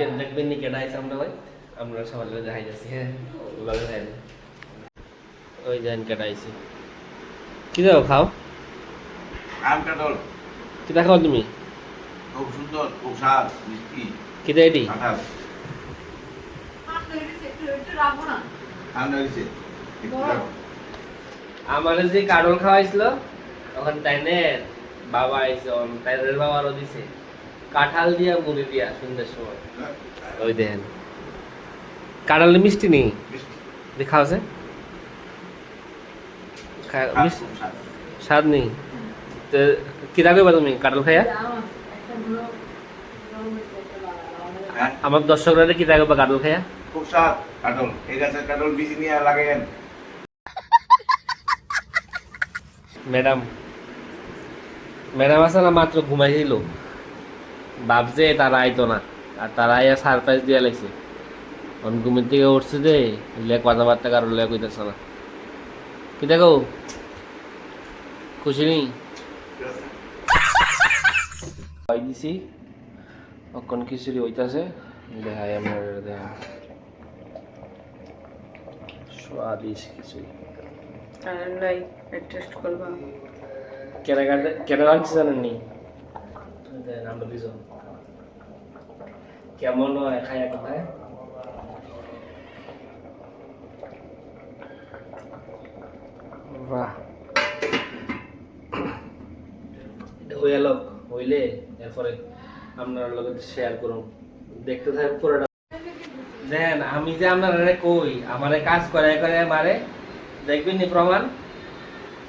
আজকে দেখবেন নি কেডা আইছে আমরা ভাই? আমরা সবার দেখাই যাচ্ছি হ্যাঁ। ওই কেডা আইছে কি দাও খাও? আম কাটল কি খাও তুমি? খুব সুন্দর খুব স্বাদ মিষ্টি। কি দেয় এটি। আমার যে কাডল খাওয়াইছিল তখন তাইনের বাবা আইছে অন তাইনের বাবারও দিছে। কাঁঠাল দিয়া মুড়ি দিয়া সন্ধ্যের সময়। ওই দেখেন কাঁঠাল মিষ্টি নেই? দেখা আছে স্বাদ, নেই? তো কি রাখবে তুমি কাঁঠাল খাইয়া? হ্যাঁ, আমার দর্শকরা কাঁঠাল খাইয়া? খুব স্বাদ কাটল এই গাছের কাটল বীজ নিয়ে লাগাইন ম্যাডাম। ম্যাডাম না মাত্র ঘুমাইছিল ভাবছে তারা আইতো না। আর তারা আইয়া সারপ্রাইজ দিয়ে লাগছে অন ঘুমের থেকে উঠছে যে লেখ কথাবার্তা কারও লেখ হইতেছে না। কি দেখো? খুশি নেই? খাই দিছি। অকন খিচুড়ি হইতাছে। দেখাই আমার দেখা স্বাদিষ্ট খিচুড়ি। নাই টেস্ট করবা। কেনা কেনা আনছি জানেন নি দেন আমরা দুজন এরপরে আপনার শেয়ার করুন দেখতে পুরোটা। দেন, আমি যে আপনারা কই, আমারে কাজ করে করে মারে। দেখবেন নি প্রমাণ?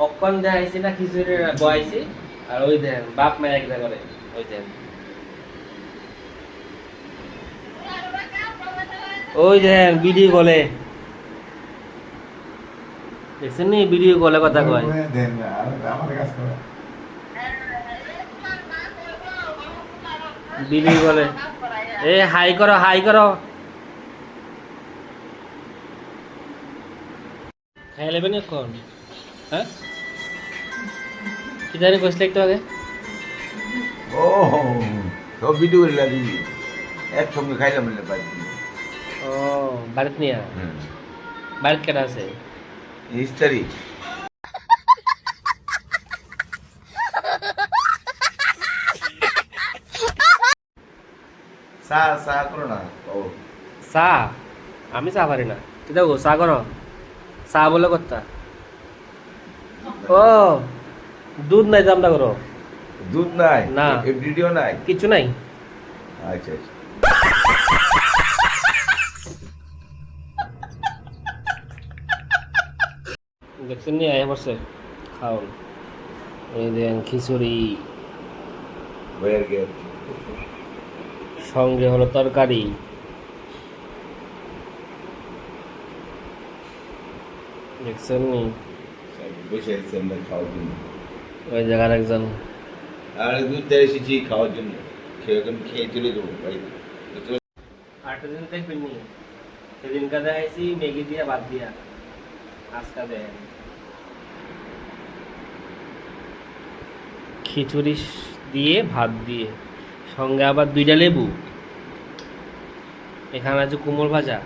অক্ষণ দেখাইছি না খিচুড়ি বয়াইছি। আর ওই দেন, বাপ মায় একটা করে। ওই দেন ওই দেন ভিডিও কলে দেখছেন নি? ভিডিও কলে কথা কয়। ভিডিও কলে এ হাই করো হাই করো। খাই লেবেন এখন? হ্যাঁ? কি জানি কইছিলে একটু আগে। ও সব ভিডিও করে লাগিয়ে একসঙ্গে খাইলাম না পাই ও বাড়িতে নিয়ে বাড়িতে কেটা আছে? ইস্তারি। চা চা করো না। ও। চা? আমি চা পারি না। কি দেখো চা করো। চা বলে করতা ও দুধ নাই দামটা করো। দুধ নাই না। এ ভিডিও নাই? কিছু নাই। আচ্ছা আচ্ছা। দেখছেন নি আয় বসে খাওন। এই দেন খিচুড়ি। সঙ্গে হলো তরকারি। দেখছেন নি? ওই জায়গার একজন আর দুধ দিয়ে এসেছি খাওয়ার জন্য। খেয়ে খেয়ে চলে যাব বাড়িতে। ম্যাগি দিয়া বাদ দিয়া। আজকা দেন খিচুড়ি দিয়ে, ভাত দিয়ে। সঙ্গে আবার দুইটা লেবু। এখানে আছে কুমড় ভাজা।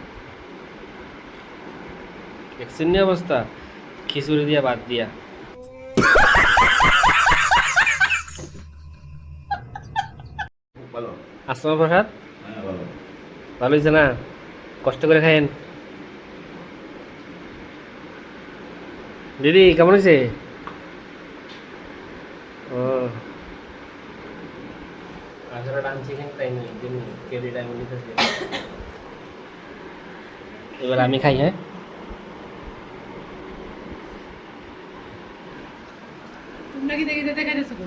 অবস্থা? খিচুড়ি দিয়া, ভাত দিয়া ভালো আসমা প্রসাদ ভালো হয়েছে না? কষ্ট করে খাইন দিদি কেমন হয়েছে? ও। আসলে তাই টাইম নিতেছে এবার আমি খাই হ্যাঁ? তোমরা কি দেখে দেখে খাইতেছো গো?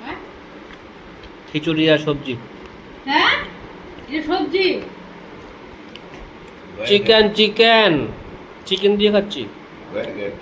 হ্যাঁ খিচুড়ি আর সবজি। হ্যাঁ? এটা সবজি? চিকেন চিকেন চিকেন দিয়ে খাচ্ছি। Very gate